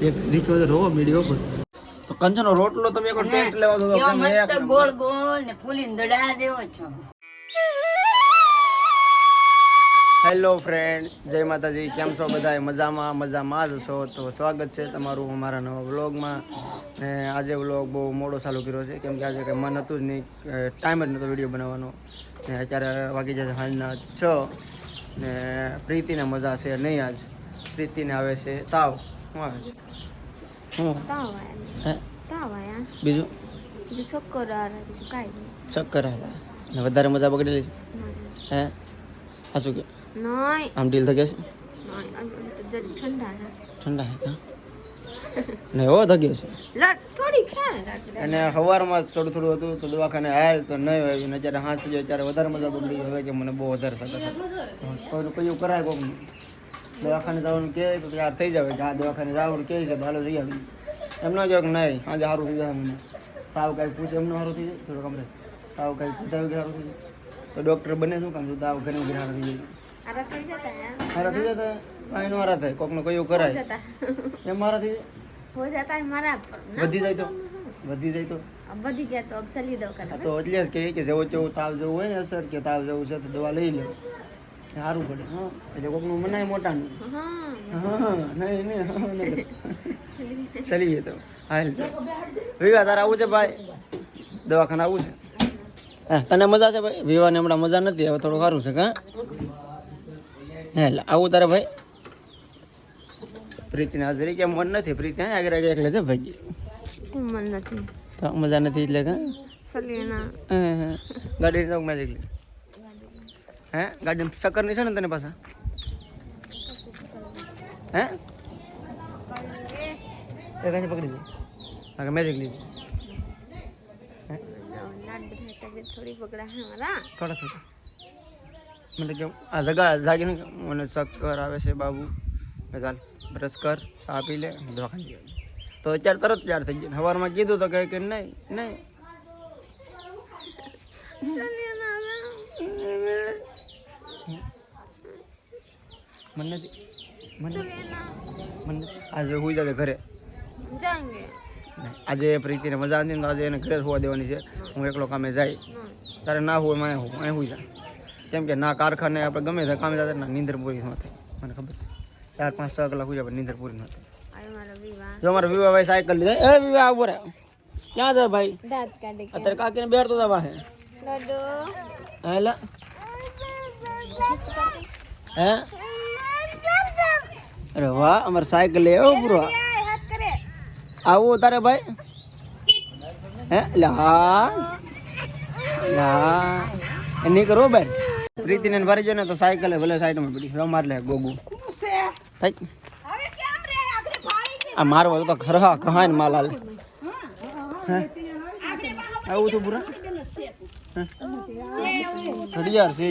એક તો રોવો મીડિયો પર કંચનો રોટલો તમે એક ટેસ્ટ લેવા દો તો એવો કેમ એક મસ્ત ગોળ ગોળ ને ફૂલીને દડા જેવો છો. હેલો ફ્રેન્ડ જય માતાજી કેમ છો બધા મજામાં મજામાં જ છો? તો સ્વાગત છે તમારું અમારા નવા વ્લોગમાં. ને આજે વ્લોગ બહુ મોડો ચાલુ કર્યો છે કેમ કે આજે કંઈ મન હતું જ નહીં ટાઈમ જ નહોતો વીડિયો બનાવવાનો. ને અત્યારે વાગી જશે સાંજના છ. ને પ્રીતિને મજા છે નહીં આજ? પ્રીતિને આવે છે તાવ. શું? આવે છે શું હે બીજું? ચક્કર આવે ને વધારે મજા બગડેલી છે હે? હા શું કે? આમ ડીલ થઈ ગયા છે? ઠંડા હે કા? ને એવો ધગ્યો છે? અને સવારમાં થોડું થોડું હતું તો દવાખાને આવ્યા તો નહીં હોય ને જ્યારે હાથ જાય ત્યારે વધારે મજા બગડી હવે કે મને બહુ વધારે સગત કોઈ કયું કરાય કોક દવાખાને જવાનું કહે તો તૈયાર થઈ જાવ કે દવાખાને જવાનું કહે છે હાલો જઈ આવી એમ ન કહેવાય કે નહીં આજે સારું થઈ જાય મને. તાવ કાંઈ પૂછે એમનું સારું થઈ જાય? થોડું કમરે તાવ કાંઈ પૂછાવી સારું થઈ જાય? તો ડૉક્ટર બને શું કામ? છું તાવ ઘણી ઘણી સારું થઈ જાય. હારા થઈ જતા કાંઈ નો થાય. થાયનું કયો કરાય. એમ મારા થઈ જાય? વધી જાય તો? વધી જાય તો? વધી ગયા તો અબ દવા કરે તો એટલે કે જેવો તેવો તાવ જેવું હોય ને અસર કે તાવ જેવું છે તો દવા લઈ લે. સારું પડે. હા. એટલે કોકનું મનાય મોટાનું. હા. નહીં નહીં ચલી ગયો તો. હાલ. વિવાહ તારે આવું છે ભાઈ? દવાખાના આવું છે? તને મજા છે ભાઈ? વિવાહને હમણાં મજા નથી હવે થોડું સારું છે કા? હેલ આવું તારે ભાઈ? પ્રીતિને હાજરી કેમ મન નથી? પ્રીતિ હા આગળ આગળ એકલે છે ભાઈ? મન નથી. મજા નથી એટલે કા? ગાડી ચોકમાં જ એકલી. હે? ગાડી નહીં છે ને તને પાસે હે? એ કાંઈ પકડી દે આગળ મેજિક લીધી. થોડી થોડા થોડા. મતલબ કે આ જગા જાગીને મને ચક્કર આવે છે બાબુ. ચાલ બ્રશ કર લે દવાખાને તો અત્યારે તરત તૈયાર થઈ ગયા. સવારમાં કીધું તો કહે કે નહીં નહીં. મને મને મને આજે હોઈ જાજે ઘરે. જાંગે. આજે પ્રીતિને મજા નથી આજે એને ઘરે હોવા દેવાની છે. હું એકલો કામે જાય. તારે ના હોયમાં હું અહીં હોઈ જાય કેમ કે ના કારખાને આપણે ગમે તે કામે જતા ના નીંદર પૂરી ન થાય. મને ખબર છે. ચાર પાંચ છ કલાક હોઈ જાય નીંદર પૂરી ન થાય. જો મારો વિવાહ ભાઈ સાયકલ લીધા. એ વિવાહ આવો રે ક્યાં જાય ભાઈ? અત્યારે કાકીને બેઠતો હતા પાસે હેલા. હે? અરે વાહ અમાર સાયકલ લે આવો પૂરો. આવો તારે ભાઈ. હે લા. લા. એની કરો બેન. પ્રીતિને ભરી જો ને તો સાયકલ ભલે સાઈડમાં પડી. રમાર લે ગોગુ. થાય આ મારવો તો ખરા કહાન માલાલ આવું તો પૂરા. ઘડિયાળ છે.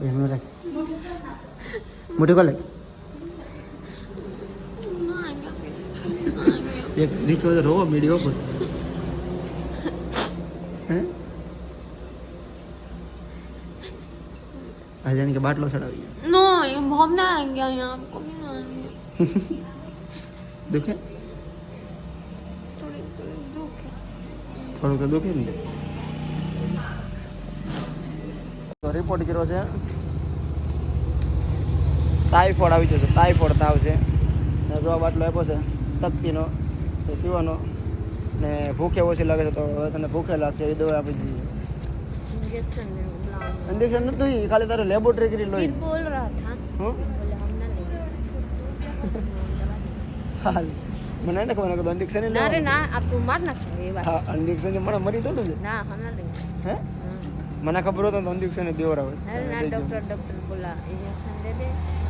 એમનું રાખ મોટી કોલે એક રીચો તો રોવો મીડિયો પર હે આજે કે બાટલો ચડાવી नो ये हम ना आएंगे यहाँ आपको भी ना आएंगे દુખે थोड़ी थोड़ी दुख है થોડું તો દુખે ને રિપોર્ટ કર્યો છે. ટાઈફોઇડ આવી જશે ટાઈફોઇડ તાવ છે ને જવાબ આટલો આપ્યો છે તકતીનો તો પીવાનો. ને ભૂખે ઓછી લાગે છે તો હવે તને ભૂખે લાગશે એ દવા આપી દીધી. ઇન્જેક્શન નથી ખાલી તારે લેબોરેટરી કરી લોહી. હાલ. મને નથી ખબર કે ઇન્જેક્શન ના રે ના આપ તું મને મરી તો ના હમણાં હે? મને ખબર હતો ને દિવસે ને દેવર આવે ડોક્ટર ડોક્ટર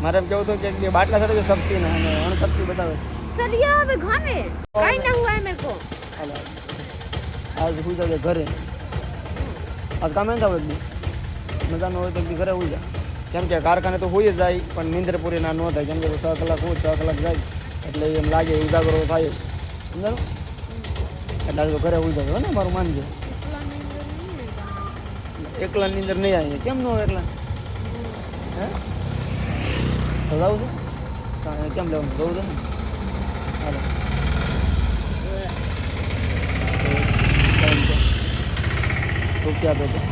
મારે કેવું તો કે બે બાટલા સડે શક્તિ ને અને અણ બતાવે ચલિયા હવે ઘરે કાઈ ના હુઆ મેરે કો હાલો આજ હું જાવે ઘરે. આજ કામે ના આવે મજા ન હોય તો ઘરે હોય જા. કેમ કે કારખાને તો હોય જાય પણ નિંદ્રપુરી ના ન થાય. કેમ કે છ કલાક હોય છ કલાક જાય. એટલે એમ લાગે ઉજાગરો થાય. સમજાણું? એટલે તો ઘરે હોય જાય ને મારું માનજો. એકલાની અંદર નહીં આવીએ કેમ ન હોય એકલા? હે? લાવું છું? કેમ લેવાનું? જવું છે ને? હાલો. રૂપિયા પેકેટ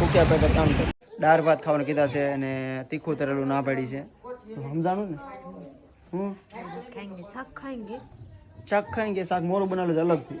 રૂપિયા પેકેટ કામ કરે. દાળ ભાત ખાવાનું કીધા છે અને તીખું તરેલું ના પાડી છે. સમજાણું ને? હું શાક ખાએંગે શાક ખાએંગે શાક મોરું બનાવેલું અલગથી?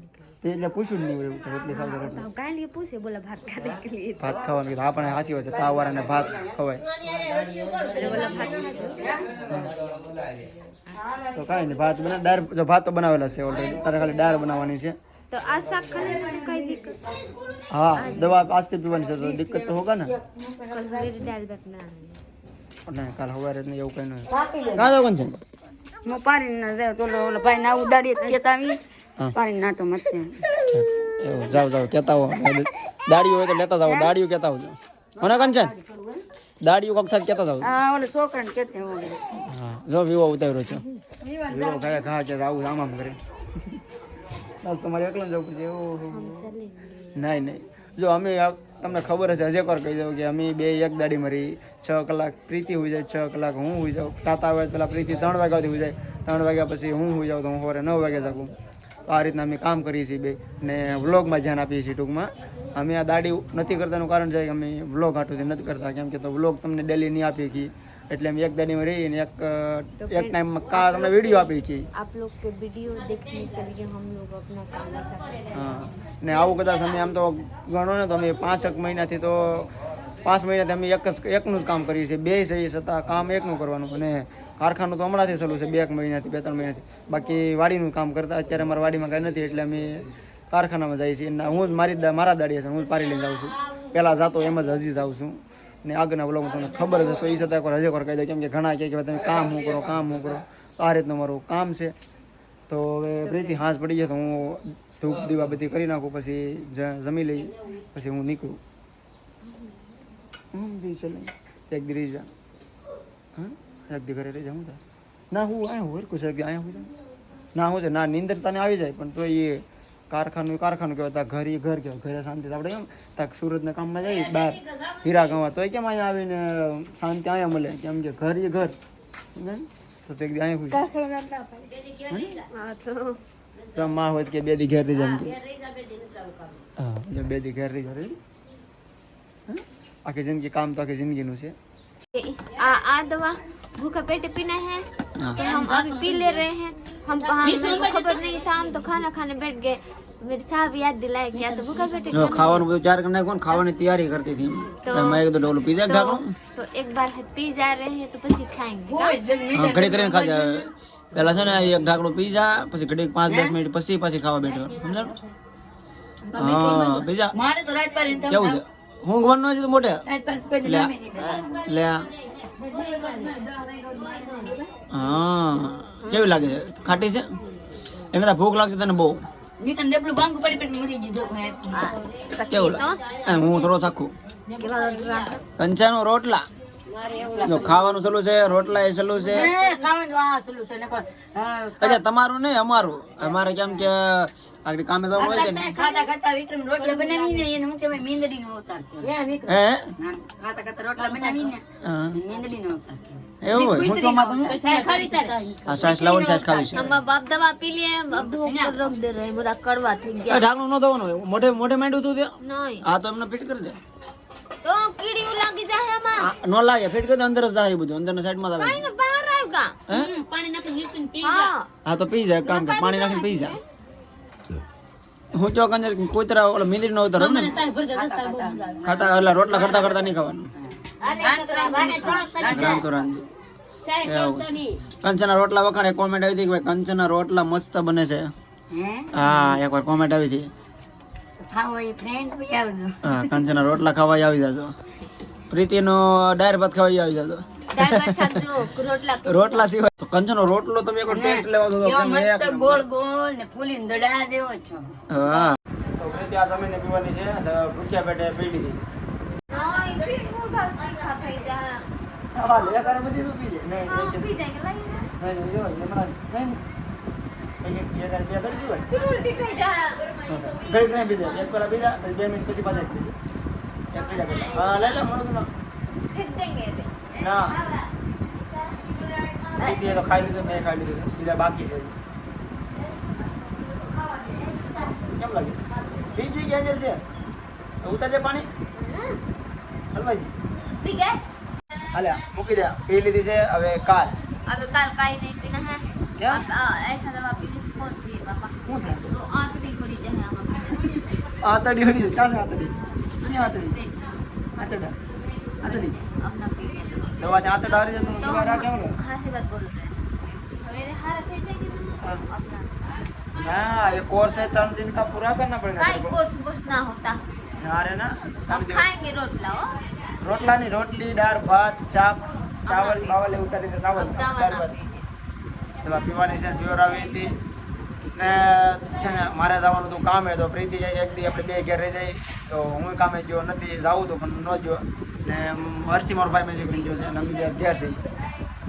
એટલે પૂછ્યું નહીં એવું રોટલી ખાવ રોટલી. કાલે પૂછે બોલા ભાત ખાને કે લીએ ભાત ખાવાનું કીધું. આપણે હાસી હોય છે તાવ અને ભાત ખવાય. તો કાંઈ નહીં ભાત બના દાળ જો ભાત તો બનાવેલા છે ઓલરેડી તારે ખાલી દાળ બનાવવાની છે. તો આ શાક ખાને તો કઈ દિક્કત હા દવા આજથી પીવાની છે તો દિક્કત તો હોગા ને? કલ વાળી દાળ ના ના કાલ હવારે એવું કઈ નહીં કાં જવાનું છે? હું પારીને ના જાવ તો ઓલો ભાઈ ના ઉડાડીએ કેતા આવી પારીને ના તો મત એવું જાવ જાવ કેતા હો. દાડીઓ હોય તો લેતા જાવ દાડીઓ કેતા આવજો મને કંચન? દાડીઓ કોક સાથે કેતા જાવ હા ઓલે છોકરાને કેતે હા જો વિવો ઉતાર્યો છે. વિવો ખાય ઘા છે આવું આમ આમ કરે. બસ તમારે એકલા જવું છે એવું. નહીં નહીં. જો અમે તમને ખબર છે હજે કોર કહી દઉં કે અમે બે એક દાડી મરી, છ કલાક પ્રીતિ હોઈ જાય, છ કલાક હું હોઈ જાઉં. સાત આવે પેલા પ્રીતિ ત્રણ વાગ્યાથી હોઈ જાય. ત્રણ વાગ્યા પછી હું હોઈ જાઉં તો હું સવારે નવ વાગે જાગું. તો આ રીતના અમે કામ કરીએ છીએ બે. ને વ્લોગમાં ધ્યાન આપીએ છીએ ટૂંકમાં. અમે આ દાડી નથી કરતાનું કારણ છે કે અમે વ્લોગ હાટુથી નથી કરતા. કેમ કે તો વ્લોગ તમને ડેલી નહીં આપીએ છીએ. એટલે અમે એક દાડીમાં રહીને એક અ, એક ટાઈમમાં કા તમને વિડીયો આપીએ છીએ आप लोग के वीडियो देखने के लिए हम लोग अपना काम ऐसा करते हैं હા ને આવું કદાચ અમે આમ તો ગણો ને તો અમે પાંચેક મહિનાથી તો પાંચ મહિનાથી અમે એક જ એકનું જ કામ કરીએ છીએ બે છીએ છતાં કામ એકનું કરવાનું અને કારખાનું તો હમણાંથી ચાલુ છે બે એક મહિનાથી બે ત્રણ મહિનાથી બાકી વાડીનું કામ કરતા અત્યારે અમારા વાડીમાં કાંઈ નથી એટલે અમે કારખાનામાં જઈએ છીએ અને હું જ મારી જ દા- મારા દાડીએ છે હું જ પારી લઈને જાઉં છું પહેલાં જાતો એમ જ હજી જાઉં છું ને આગળના વ્લોગમાં તમને ખબર છે તો એ છતાં એકવાર હજી એકવાર કહી દઉં કેમ કે ઘણા કહે કે તમે કામ હું કરો, કામ હું કરો? આ રીતનું મારું કામ છે. તો હવે પ્રીતિ હાંસ પડી જાય તો હું ધૂપ દીવા બધી કરી નાખું, પછી જમી લઈ, પછી હું નીકળું. દી એક દી રહી જા. હા એક દી ઘરે રહી જા, હું થાય? ના, હું અહીંયા હોય હરકું છે, એક અહીંયા હું ના, હું છે, ના નીંદર તને આવી જાય, પણ તો એ કારખાનું એ કારખાનું કહેવાય તા ઘર એ ઘર કહેવાય ઘરે શાંતિ આપણે એમ તાક સુરતના કામમાં જાય બહાર હીરા ગવા તો કેમ અહીંયા આવીને શાંતિ અહીંયા મળે કેમ કે ઘર એ ઘર સમજાય ને? તો તે એક દી અહીંયા હું हाँ तो તો માં હોય તો કે બે દી ઘેર રહી જામ કે હા જો બે દી ઘેર રહી ઘરે આખી જિંદગી કામ તો આખી જિંદગીનું છે ये- आ आ दवा भूखा पेट पीना है हाँ। तो हम अभी पी ले रहे हैं हम हम मेरे को खबर नहीं था हम तो खाना खाने बैठ गए मेरे साहब ચાર કરના क्या ખાવાની તૈયારી કરતી હતી खावन को चार પીઝા कौन खावन की तैयारी करती थी। तो પછી ખાएंगे ઘડી કરીને ખા પેલા છે ને એક ઢાકણું પીઝા પછી ઘડી 5 10 મિનિટ પછી પછી ખાવા બેઠો સમજણ હા પીઝા કેવું છે હું ગવન છે તો મોટે રાત લે હા કેવી લાગે છે ખાટી છે એને તો ભૂખ લાગશે તને બહુ મેં ડબલું ભાંગું પડી પડી મરી ગયું જોક હે. કેવું તો લાગે? એ હું થોડો સાખું કંચાનો રોટલા. ખાવાનું સલું છે રોટલા એ સલું છે. અચ્છા તમારું નહીં અમારું. અમારે કેમ કે આગળ કામે જવાનું હોય છે ને. ખાતા ખાતા વિક્રમ રોટલા બનાવીને એને હું કહેવાય મીંદડી નો અવતાર હે ખાતા ખાતા રોટલા બનાવીને મીંદડી નો અવતાર મોઢે મોઢે માંડ્યું તું હા તો એમને ફિટ કરી દે. કીડીયું લાગી જાય આમાં. નો ન લાગે ફિટ કરી દે અંદર જ જાય બધું બધું અંદરના સાઈડમાં આવે કઈ ને બહાર નીચે હે? હા. હા તો પી જાય કામ કે પાણી નાખીને પી જાય હું જો કંજર કોતરા ઓલા મીંદડી નો? ઉતર ને ખાતા ઓલા રોટલા કરતા કરતા નહીં ખાવાનું. કંચના રોટલા વખાણે કોમેન્ટ આવી હતી કે ભાઈ કંચના રોટલા મસ્ત બને છે. હે? હા એકવાર કોમેન્ટ આવી હતી. ખાવો એ friend બી આવજો. હા કંચના રોટલા ખાવા આવી જાજો. પ્રીતિનો ડાયર ભાત ખાવા આવી જાજો. રોટલા રોટલા સિવાય. તો કંચનો રોટલો તમે એકવાર ટેસ્ટ લેવા દો તો એક મસ્ત ગોળ ગોળ ને ફૂલીને દડા જેવો છો. હા. તો પ્રીતિ આ જમીને પીવાની છે ભૂખ્યા પેટે પીડી લીધી નહીં ફીર મોઢા તીખા થઈ જાય છે લે કરે બધી તો પી લે. નહીં પી જાય કે લઈ લે. નહીં જો હમણાં નહીં. ખાઈ લીધું મેં ખાઈ લીધું બીજા બાકી કેમ લાગે બીજી ક્યાં જશે છે ઉતારજે પાણી હલવાજી પી ગયા હાલે મૂકી દે પી લીધી છે હવે કાલ હવે કાલ કાઈ નહીં પીના હે કેમ એસા દવા પી આતડી હડી છે ક્યાં છે આતડી ક્યાં આતડી पेट આતડા આતડી अपना पी ले दवा દવા ત્યાં આતડા હારી જતો तो દવા રા કેમ લો हाँ से बात बोल रहे हैं सवेरे हारा थे थे कि हाँ। ना अपना ના ये कोर्स है तीन दिन का पूरा करना पड़ेगा काई तेरे को। कोर्स कोर्स ना होता ना रे ना हम खाएंगे रोटला हो રોટલા ની રોટલી દાળ ભાત ચાક ચાવલ પી. બાવલ એવું ઉતારી દે ચાવલ अब दवा દાળ ना ભાત पीने દવા ને છે ને મારે જવાનું હતું કામે, તો પ્રીતિ જાય એક દી આપણે બે ઘેર રહી જાય. તો હું કામે જો નથી જવું તો પણ ન ગયો. ને હરસી મારો ભાઈ મેજિક ગયો છે અને બીજા ઘેર છે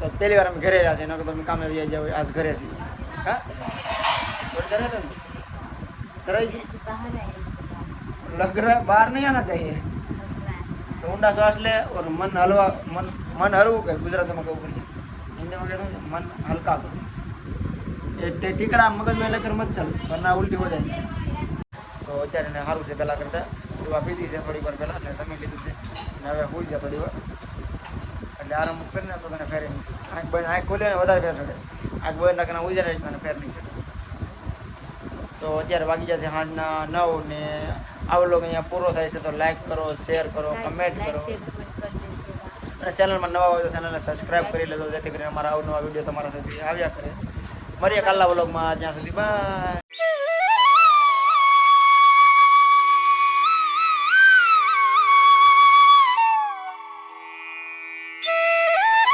તો પહેલી વાર અમે ઘરે રહ્યા છે નકર તમે કામે જઈ જાવ આજ ઘરે છે હા? ઘરે બહાર નહીં આના ચાહીએ તો ઊંડા શ્વાસ લે, ઓર મન હલવા, મન મન હલવું કે ગુજરાતમાં કહેવું પડશે? હિન્દીમાં કહેતું મન હલકા કરવું ટીકડા મગજમાં એટલે મત ચાલ વરના ઉલટી હો જાય તો અત્યારે એને સારું છે પહેલાં કરતાં. દવા પીધી છે થોડી વાર પહેલાં અને જમી લીધું છે. અને હવે હોઈ જાય થોડી વાર. એટલે આરામ કરીને તો તને ફેરી નહીં છે આંખ બંધ આંખ ખોલે ને વધારે ફેર ચડે આંખ બંધ નાખીને હોઈ જાય તને ફેર નહીં છે તો અત્યારે વાગી જશે સાંજના નવ ને આવો લોકો અહીંયા પૂરો થાય છે તો લાઇક કરો શેર કરો કમેન્ટ કરો. અને ચેનલમાં નવા હોય તો ચેનલને સબસ્ક્રાઈબ કરી લેજો જેથી કરીને અમારા અવનવા વીડિયો તમારા સુધી આવ્યા કરે. મળીએ કાલના વ્લોગમાં ત્યાં સુધી બાય